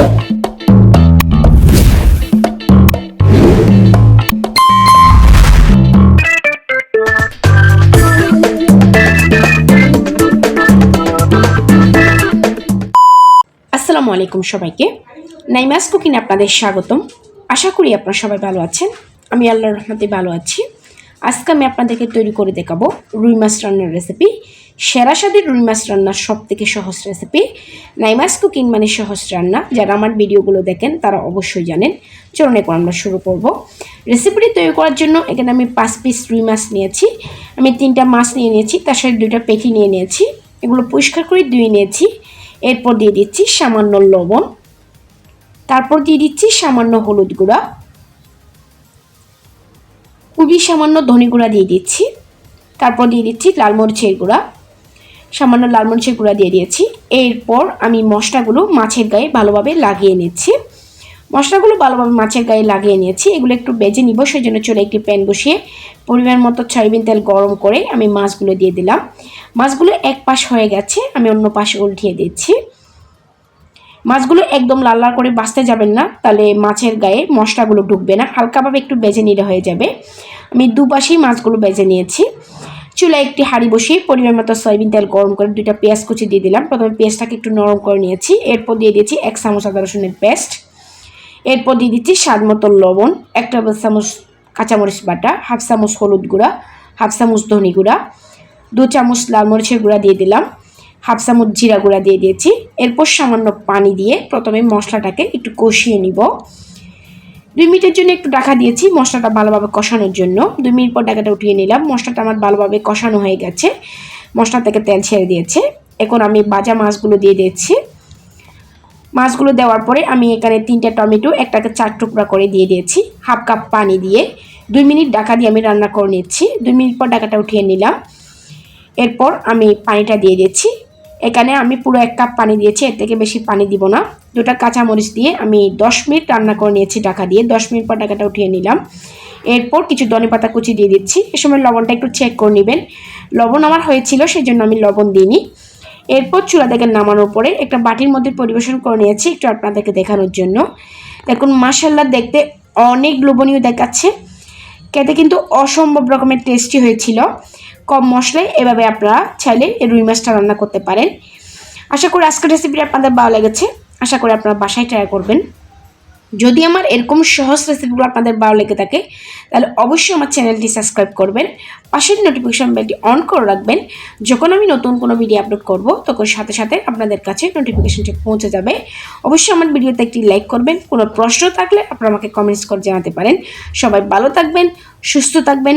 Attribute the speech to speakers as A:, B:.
A: আসসালামু আলাইকুম সবাইকে। নাইমাস কুকিং আপনাদের স্বাগতম। আশা করি আপনারা সবাই ভালো আছেন। আমি আল্লাহর রহমতে ভালো আছি। আজকে আমি আপনাদেরকে তৈরি করে দেখাবো রুই মাছ রান্নার রেসিপি সেরা স্বাদের রুই মাছ রান্নার সব থেকে সহজ রেসিপি নাই নাইমাস কুকিং মানে সহজ রান্না। যারা আমার ভিডিওগুলো দেখেন, তারা অবশ্যই জানেন। চলুন এখন আমরা শুরু করব। রেসিপিটি তৈরি করার জন্য এখানে আমি পাঁচ পিস রুই মাছ নিয়েছি। আমি তিনটা মাছ নিয়ে নিয়েছি, তার সাথে দুইটা পেটি নিয়ে নিয়েছি। এগুলো পরিষ্কার করে ধুয়ে নিয়েছি। এরপর দিয়ে দিচ্ছি সামান্য লবণ। তারপর দিয়ে দিচ্ছি সামান্য হলুদ গুঁড়া। খুবই সামান্য ধনে গুঁড়া দিয়ে দিচ্ছি। তারপর দিয়ে দিচ্ছি লাল মরিচের গুঁড়া। সামান্য লাল মরিচের গুঁড়া দিয়ে দিয়েছি। এরপর আমি মশলাগুলো মাছের গায়ে ভালোভাবে লাগিয়ে নিচ্ছি। মশলাগুলো ভালোভাবে মাছের গায়ে লাগিয়ে নিয়েছি। এগুলো একটু বেজে নিব সেই জন্য চলে একটি প্যান বসিয়ে পরিমাণ মতো সয়াবিন তেল গরম করে আমি মাছগুলো দিয়ে দিলাম। মাছগুলো এক পাশ হয়ে গেছে, আমি অন্য পাশে উল্টিয়ে দিচ্ছি। মাছগুলো একদম লাল লাল করে বাঁচতে যাবেন না, তাহলে মাছের গায়ে মশলাগুলো ঢুকবে না। হালকাভাবে একটু বেজে নিলে হয়ে যাবে। আমি দুপাশেই মাছগুলো বেজে নিয়েছি। চুলায় একটি হাঁড়ি বসিয়ে পরিমাণ মতো সয়াবিন তেল গরম করে দুইটা পেঁয়াজ কুচি দিয়ে দিলাম। প্রথমে পেঁয়াজটাকে একটু নরম করে নিয়েছি। এরপর দিয়ে দিয়েছি এক চামচ আদা রসুনের পেস্ট। এরপর দিয়ে দিচ্ছি স্বাদ মতো লবণ, এক টেবিল চামচ কাঁচামরিচ বাটা, হাফ চামচ হলুদ গুঁড়া, হাফ চামচ ধনি গুঁড়া, দু চামচ লাল মরিচের গুঁড়া দিয়ে দিলাম। হাফ চামচ জিরা গুঁড়া দিয়ে দিয়েছি। এরপর সামান্য পানি দিয়ে প্রথমে মশলাটাকে একটু কষিয়ে নিব। দুই মিনিটের জন্য একটু ডাকা দিয়েছি মশলাটা ভালোভাবে কষানোর জন্য। দুই মিনিট পর ডাকাটা উঠিয়ে নিলাম। মশলাটা আমার ভালোভাবে কষানো হয়ে গেছে। মশলা থেকে তেল ছেড়ে দিয়েছে। এখন আমি বাজা মাছগুলো দিয়ে দিচ্ছি মাছগুলো দেওয়ার পরে আমি এখানে তিনটা টমেটো, একটাকে চার টুকরা করে দিয়ে দিয়েছি। হাফ কাপ পানি দিয়ে দুই মিনিট ডাকা দিয়ে আমি রান্না করে নিচ্ছি। দুই মিনিট পর ডাকাটা উঠিয়ে নিলাম। এরপর আমি পানিটা দিয়ে দিচ্ছি এখানে আমি পুরো এক কাপ পানি দিয়েছি, এর থেকে বেশি পানি দিব না। দুটা কাঁচামরিচ দিয়ে আমি দশ মিনিট রান্না করে নিয়েছি ডাকা দিয়ে। দশ মিনিট পর ডাকাটা উঠিয়ে নিলাম। এরপর কিছু ধনে পাতা কুচি দিয়ে দিচ্ছি। এ সময় লবণটা একটু চেক করে নেবেন। লবণ আমার হয়েছিল সেই জন্য আমি লবণ দিইনি। এরপর চুলা থেকে নামানোর পরে একটা বাটির মধ্যে পরিবেশন করে নিয়েছি একটু আপনাদেরকে দেখানোর জন্য। দেখুন মাসাল্লা দেখতে অনেক লোভনীয় দেখাচ্ছে। খেতে কিন্তু অসম্ভব রকমের টেস্টি হয়েছিল। কম মশলায় এভাবে আপনারা চাইলে রুই মাছটা রান্না করতে পারেন। আশা করি আজকের রেসিপিটা আপনাদের ভালো লেগেছে। আশা করি আপনারা বাসায় ট্রাই করবেন। যদি আমার এরকম সহজ রেসিপিগুলো আপনাদের ভালো লেগে থাকে, তাহলে অবশ্যই আমার চ্যানেলটি সাবস্ক্রাইব করবেন। পাশের নোটিফিকেশন বেলটি অন করে রাখবেন। যখন আমি নতুন কোনো ভিডিও আপলোড করব, তখন সাথে সাথে আপনাদের কাছে নোটিফিকেশনটি পৌঁছে যাবে। অবশ্যই আমার ভিডিওতে একটি লাইক করবেন। কোনো প্রশ্ন থাকলে আপনারা আমাকে কমেন্টস করে জানাতে পারেন। সবাই ভালো থাকবেন, সুস্থ থাকবেন।